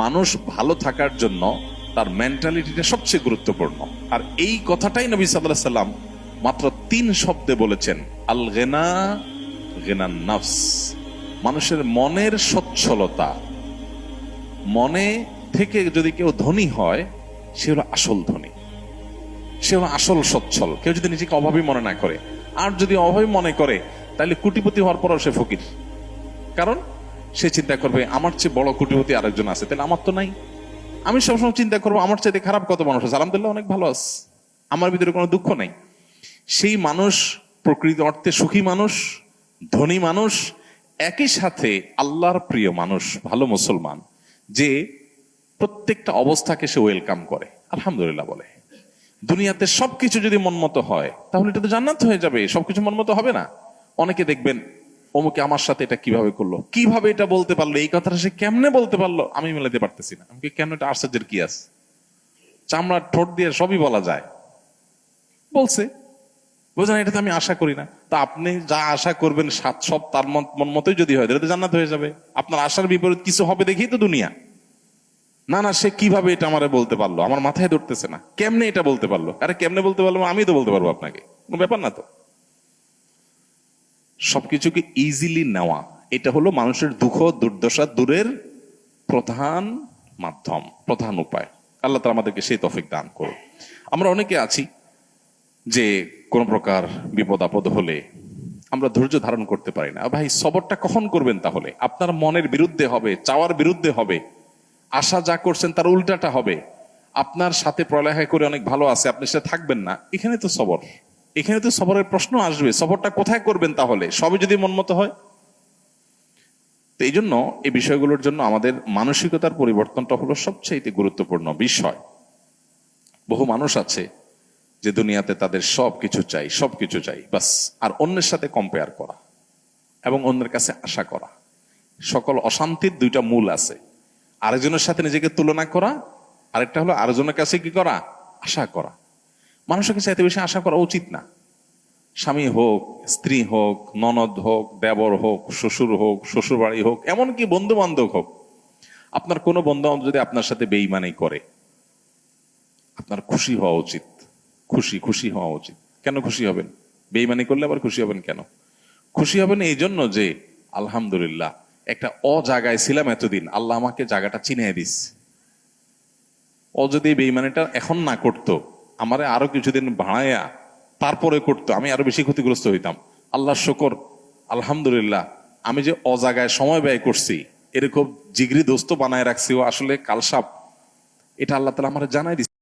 মানুষ ভালো থাকার জন্য তার মেন্টালিটিটা সবচেয়ে গুরুত্বপূর্ণ। আর এই কথাটাই নবী সাল্লাহ সাল্লাম মাত্র তিন শব্দে বলেছেন আল গেনা গেনান নফস। মানুষের মনের সচ্ছলতা। মনে থেকে যদি কেউ ধনী হয়, সে হলো আসল ধনী। সে হলো আসল সচ্ছল। কেউ যদি নিজেকে অভাবী মনে না করে। আর যদি অভাবী মনে করে, তাহলে কুটিপতি হওয়ার পরও সে ফকির। কারণ সে চিন্তা করবে, আমার চেয়ে বড় কুটিপতি আরেকজন আছে, তাহলে আমার তো নাই। আমি সবসময় চিন্তা করব, আমার চাইতে খারাপ কত মানুষ আছে? আলহামদুলিল্লাহ অনেক ভালো আছে। আমার ভিতরে কোনো দুঃখ নেই। সেই মানুষ, প্রকৃত অর্থে সুখী মানুষ, ধনী মানুষ, একই সাথে আল্লাহর প্রিয় মানুষ, ভালো মুসলমান, যে প্রত্যেকটা অবস্থাকে সে ওয়েলকাম করে, আলহামদুলিল্লাহ বলে। দুনিয়াতে সবকিছু যদি মনমতো হয়, তাহলে এটা তো জান্নাত হয়ে যাবে, সবকিছু মনমতো হবে না। অনেকে দেখবেন অমুকে আমার সাথে এটা কীভাবে করল? কীভাবে এটা বলতে পারল? এই কথাটা সে কেমনে বলতে পারল? আমি মেলাতে পারতেছি না। আমি কেন এটা আশ্চর্যের কি আছে? চামড়ার ঠোঁট দিয়ে সবই বলা যায়। বলছে। বুঝলেন এটা তো আমি আশা করি না। তা আপনি যা আশা করবেন সাত সব তার মন মতোই যদি হয়, তাহলে তো জান্নাত হয়ে যাবে। আপনার আশার বিপরীত কিছু হবে দেখেই তো দুনিয়া। না না, সে কীভাবে এটা আমারে বলতে পারল? আমার মাথায় ধরতেছে না। কেমনে এটা বলতে পারল? আরে, কেমনে বলতে পারল? আমি তো বলতে পারব আপনাকে। কোনো ব্যাপার না তো। সবকিছুকে ইজিলি নেওয়া। এটা হলো মানুষের দুঃখ, দুর্দশা দূরের প্রধান মাধ্যম, প্রধান উপায়। আল্লাহ তালা আমাদেরকে সেই তফিক দান করুন আমরা অনেকে আছি যে কোন প্রকার বিপদ, আপদ হলে আমরা ধৈর্য ধারণ করতে পারি না। ভাই, সবরটা কখন করবেন তাহলে? আপনার মনের বিরুদ্ধে হবে, চাওয়ার বিরুদ্ধে হবে, আশা যা করছেন তার উল্টাটা হবে। আপনার সাথে প্রলেখা করে অনেক ভালো আছে, আপনি সেটা থাকবেন না। এখানে তো সবর। এখানে তো সফরের প্রশ্ন আসবে, সফরটা কোথায় করবেন তাহলে? সবই যদি মনমতো হয়। তো এই জন্য এই বিষয়গুলোর জন্য আমাদের মানসিকতার পরিবর্তনটা হলো সবচেয়ে গুরুত্বপূর্ণ বিষয়। বহু মানুষ আছে যে দুনিয়াতে তাদের সব কিছু চাই সব কিছু চাই, বাস, আর অন্যের সাথে কম্পেয়ার করা এবং অন্যের কাছে আশা করা। সকল অশান্তির দুইটা মূল আছে। আরেকজনের সাথে নিজেকে তুলনা করা, আরেকটা হলো আরেকজনের কাছে কি করা? আশা করা। মানুষের কাছে এত বেশি আশা করা উচিত না। স্বামী হোক, স্ত্রী হোক, ননদ হোক, দেবর হোক, শ্বশুর হোক শ্বশুর বাড়ি হোক, এমনকি বন্ধু বান্ধব হোক, আপনার কোনো বন্ধু বান্ধব যদি আপনার সাথে বেইমানি করে, আপনার খুশি হওয়া উচিত। খুশি খুশি হওয়া উচিত। কেন খুশি হবেন? বেইমানি করলে আবার খুশি হবেন কেন? খুশি হবেন এই জন্য যে, আলহামদুলিল্লাহ, একটা অ জায়গায় ছিলাম এতদিন, আল্লাহ আমাকে জায়গাটা চিনিয়ে দিস। ও যদি বেইমানিটা এখন না করতো আমারে আরও কিছুদিন ভাড়াইয়া তারপরে করতো, আমি আরও বেশি ক্ষতিগ্রস্ত হইতাম। আল্লাহ শকর, আলহামদুলিল্লাহ, আমি যে অজাগায় সময় ব্যয় করছি এরকম জিগরি দোস্ত বানায় রাখছি ও আসলে কালসাপ। এটা আল্লাহ তালা আমার জানাই দিচ্ছে